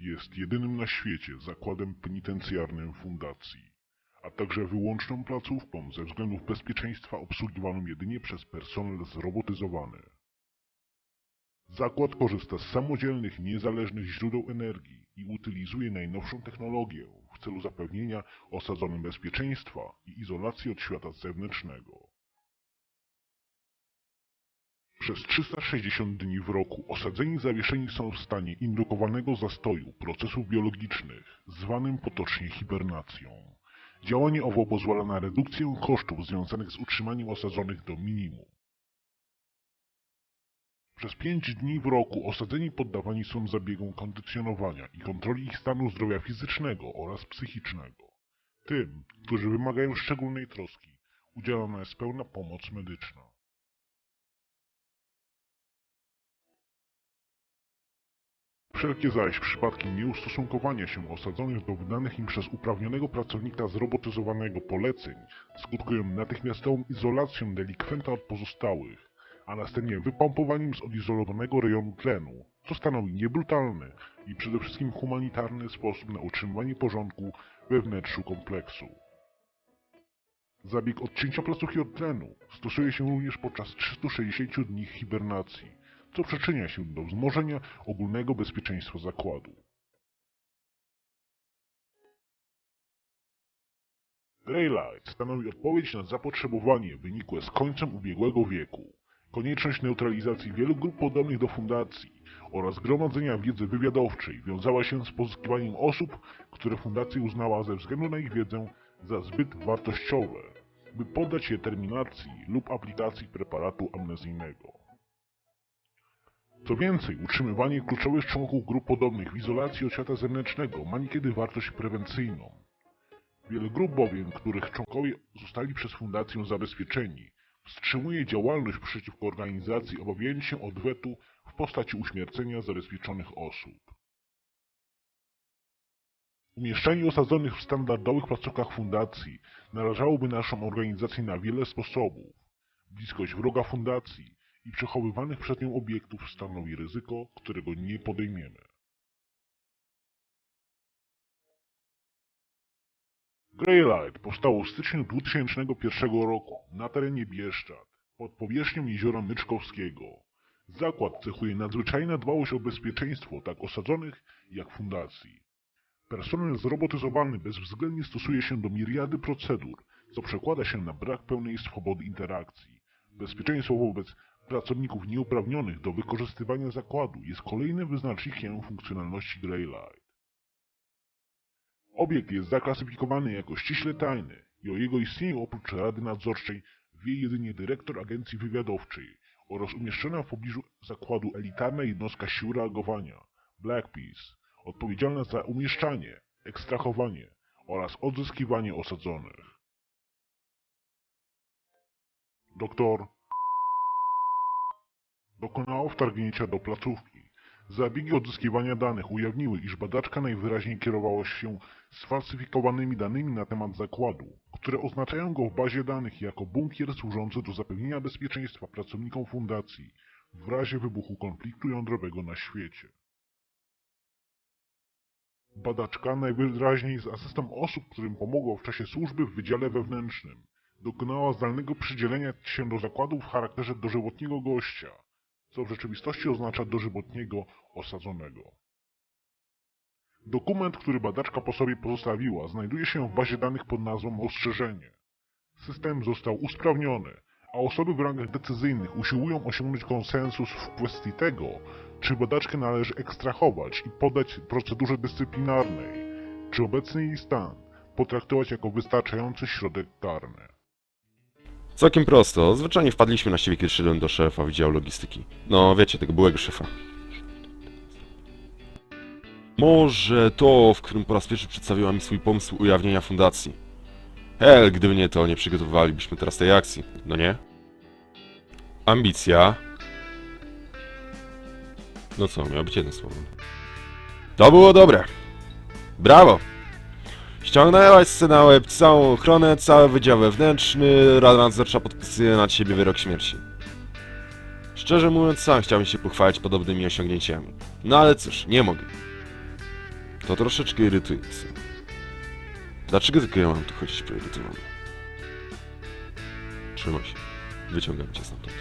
jest jedynym na świecie zakładem penitencjarnym fundacji, a także wyłączną placówką ze względów bezpieczeństwa obsługiwaną jedynie przez personel zrobotyzowany. Zakład korzysta z samodzielnych, niezależnych źródeł energii i utylizuje najnowszą technologię w celu zapewnienia osadzonym bezpieczeństwa i izolacji od świata zewnętrznego. Przez 360 dni w roku osadzeni zawieszeni są w stanie indukowanego zastoju procesów biologicznych, zwanym potocznie hibernacją. Działanie owo pozwala na redukcję kosztów związanych z utrzymaniem osadzonych do minimum. Przez 5 dni w roku osadzeni poddawani są zabiegom kondycjonowania i kontroli ich stanu zdrowia fizycznego oraz psychicznego. Tym, którzy wymagają szczególnej troski, udzielana jest pełna pomoc medyczna. Wszelkie zaś przypadki nieustosunkowania się osadzonych do wydanych im przez uprawnionego pracownika zrobotyzowanego poleceń skutkują natychmiastową izolacją delikwenta od pozostałych, a następnie wypompowaniem z odizolowanego rejonu tlenu, co stanowi niebrutalny i przede wszystkim humanitarny sposób na utrzymywanie porządku we wnętrzu kompleksu. Zabieg odcięcia placówki od tlenu stosuje się również podczas 360 dni hibernacji, co przyczynia się do wzmożenia ogólnego bezpieczeństwa zakładu. Greylight stanowi odpowiedź na zapotrzebowanie wynikłe z końcem ubiegłego wieku, konieczność neutralizacji wielu grup podobnych do fundacji oraz gromadzenia wiedzy wywiadowczej wiązała się z pozyskiwaniem osób, które fundacja uznała ze względu na ich wiedzę za zbyt wartościowe, by poddać je terminacji lub aplikacji preparatu amnezyjnego. Co więcej, utrzymywanie kluczowych członków grup podobnych w izolacji od świata zewnętrznego ma niekiedy wartość prewencyjną. Wiele grup bowiem, których członkowie zostali przez fundację zabezpieczeni, wstrzymuje działalność przeciwko organizacji obawiając się odwetu w postaci uśmiercenia zabezpieczonych osób. Umieszczanie osadzonych w standardowych placówkach fundacji narażałoby naszą organizację na wiele sposobów. Bliskość wroga fundacji i przechowywanych przez nią obiektów stanowi ryzyko, którego nie podejmiemy. Greylight powstało w styczniu 2001 roku na terenie Bieszczad, pod powierzchnią jeziora Myczkowskiego. Zakład cechuje nadzwyczajna dbałość o bezpieczeństwo tak osadzonych, jak fundacji. Personel zrobotyzowany bezwzględnie stosuje się do miriady procedur, co przekłada się na brak pełnej swobody interakcji. Bezpieczeństwo wobec pracowników nieuprawnionych do wykorzystywania zakładu jest kolejnym wyznacznikiem funkcjonalności Greylight. Obiekt jest zaklasyfikowany jako ściśle tajny i o jego istnieniu oprócz Rady Nadzorczej wie jedynie dyrektor agencji wywiadowczej oraz umieszczona w pobliżu zakładu elitarna jednostka sił reagowania Black Peace, odpowiedzialna za umieszczanie, ekstrahowanie oraz odzyskiwanie osadzonych. Doktor dokonało wtargnięcia do placówki. Zabiegi odzyskiwania danych ujawniły, iż badaczka najwyraźniej kierowała się sfalsyfikowanymi danymi na temat zakładu, które oznaczają go w bazie danych jako bunkier służący do zapewnienia bezpieczeństwa pracownikom fundacji w razie wybuchu konfliktu jądrowego na świecie. Badaczka najwyraźniej z asystą osób, którym pomogło w czasie służby w Wydziale Wewnętrznym, dokonała zdalnego przydzielenia się do zakładu w charakterze dożywotniego gościa, co w rzeczywistości oznacza dożywotniego osadzonego. Dokument, który badaczka po sobie pozostawiła, znajduje się w bazie danych pod nazwą Ostrzeżenie. System został usprawniony, a osoby w rangach decyzyjnych usiłują osiągnąć konsensus w kwestii tego, czy badaczkę należy ekstrahować i poddać procedurze dyscyplinarnej, czy obecny jej stan potraktować jako wystarczający środek karny. Całkiem prosto. Zwyczajnie wpadliśmy na siebie, kiedy szedłem do szefa Wydziału Logistyki. No, wiecie, tego byłego szefa. Może to, w którym po raz pierwszy przedstawiła mi swój pomysł ujawnienia fundacji. Hel, gdyby nie to, nie przygotowywalibyśmy teraz tej akcji, no nie? Ambicja. No co, miało być jedno słowo. To było dobre. Brawo! Ściągnęłaś se na łeb całą ochronę, cały wydział wewnętrzny, Rada Nadzorcza podpisuje na ciebie wyrok śmierci. Szczerze mówiąc, sam chciałbym się pochwalić podobnymi osiągnięciami. No ale cóż, nie mogę. To troszeczkę irytujące. Dlaczego tylko ja mam tu chodzić poirytowany? Trzymaj się. Wyciągam cię stamtąd.